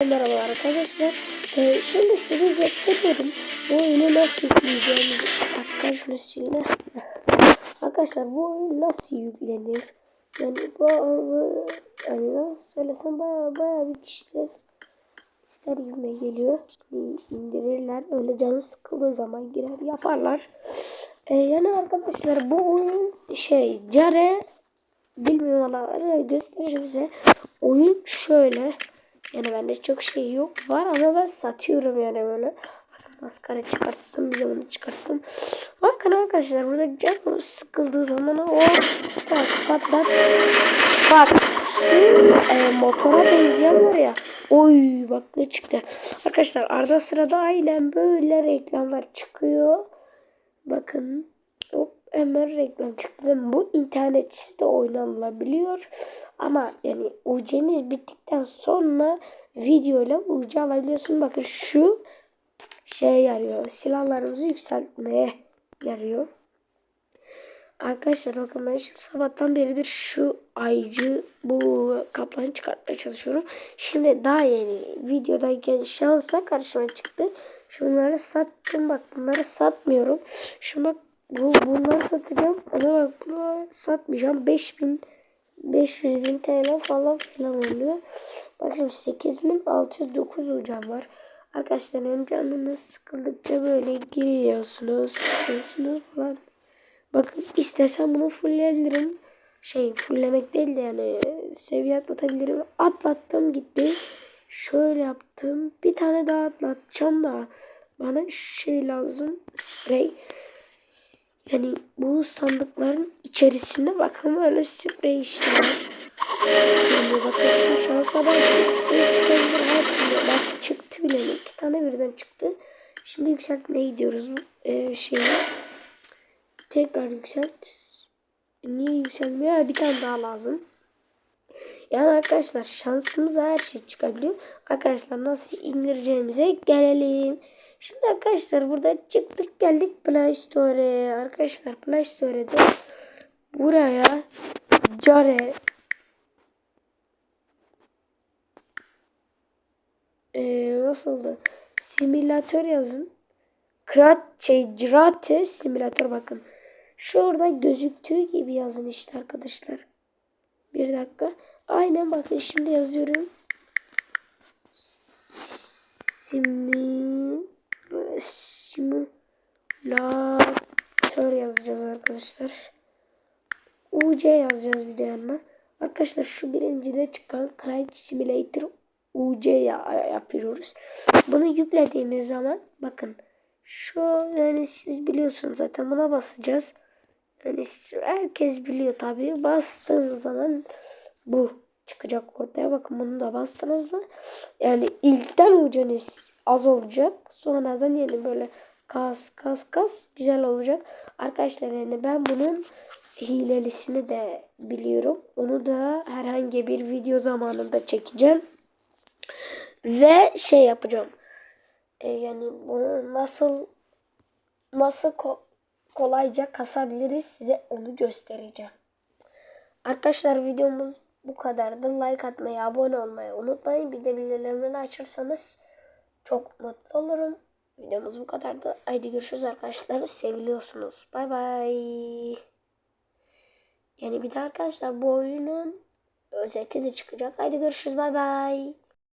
Merhaba arkadaşlar. Ee, şimdi size gösteriyorum. Bu oyunu nasıl yükleyeceğimizi. Hatta şunu silme. Arkadaşlar bu oyun nasıl yüklenir? Yani bazı yani nasıl söylesem baya baya bir kişiler ister gibime geliyor. indirirler. Öyle canı sıkıldığı zaman girer yaparlar. Ee, yani arkadaşlar bu oyun şey Care bilmiyorum ama göstereceğim size. Oyun şöyle. Yani bende çok şey yok var ama ben satıyorum yani böyle. Maskara çıkarttım, bir de bunu çıkarttım. Bakın arkadaşlar burada canım sıkıldığı zaman o tak patlat. Bak şu e, motora benzeyen var ya. Oy bak ne çıktı. Arkadaşlar arada sırada aynen böyle reklamlar çıkıyor. Bakın hop hemen reklam çıktı. Bu internetsiz de oynanılabiliyor. Ama yani UC'niz bittikten sonra video ile UC alabiliyorsun. Bakın şu şey yarıyor. Silahlarımızı yükseltmeye yarıyor. Arkadaşlar bakın ben şimdi sabahtan beridir şu aycı bu kaplanı çıkartmaya çalışıyorum. Şimdi daha yeni videodayken şansa karşıma çıktı. Şunları sattım bak bunları satmıyorum. Şu bak bu bunları satacağım ama bak bunu satmayacağım. 5000 500 bin TL falan filan oluyor. Bakın 8609 ucam var. Arkadaşlar hem canınız sıkıldıkça böyle giriyorsunuz, çıkıyorsunuz falan. Bakın istesem bunu fullleyebilirim. Şey fulllemek değil de yani seviye atlatabilirim. Atlattım gitti. Şöyle yaptım. Bir tane daha atlatacağım da bana şey lazım. Sprey. Yani bu sandıkların içerisinde bakın böyle sprey işte. Yani bakın şansa bak. Bak çıktı bile iki tane birden çıktı. Şimdi yükseltmeye gidiyoruz ee, şeyi. Tekrar yükselt. Niye yükselmiyor? Bir tane daha lazım. Yani arkadaşlar şansımıza her şey çıkabiliyor. Arkadaşlar nasıl indireceğimize gelelim. Şimdi arkadaşlar burada çıktık geldik Play Store'e. Arkadaşlar Play Store'de buraya Care ee, nasıldı? Simülatör yazın. Krat şey Cirate simülatör bakın. Şurada gözüktüğü gibi yazın işte arkadaşlar. Bir dakika. Aynen bakın şimdi yazıyorum. Simü simülatör yazacağız arkadaşlar. UC yazacağız bir de yanına. Arkadaşlar şu birincide çıkan Crate Simulator UC ya yapıyoruz. Bunu yüklediğimiz zaman bakın şu yani siz biliyorsunuz zaten buna basacağız. Yani herkes biliyor tabii. Bastığınız zaman bu çıkacak ortaya. Bakın bunu da bastınız mı? Yani ilkten ucunuz az olacak. Sonradan yeni böyle kas kas kas güzel olacak. Arkadaşlar yani ben bunun hilelisini de biliyorum. Onu da herhangi bir video zamanında çekeceğim. Ve şey yapacağım. E, yani bunu nasıl nasıl ko kolayca kasabiliriz size onu göstereceğim. Arkadaşlar videomuz bu kadardı. Like atmayı, abone olmayı unutmayın. Bir de bildirimleri açarsanız çok mutlu olurum. Videomuz bu kadardı. Haydi görüşürüz arkadaşlar. Seviliyorsunuz. Bay bay. Yani bir de arkadaşlar bu oyunun özeti de çıkacak. Haydi görüşürüz. Bay bay.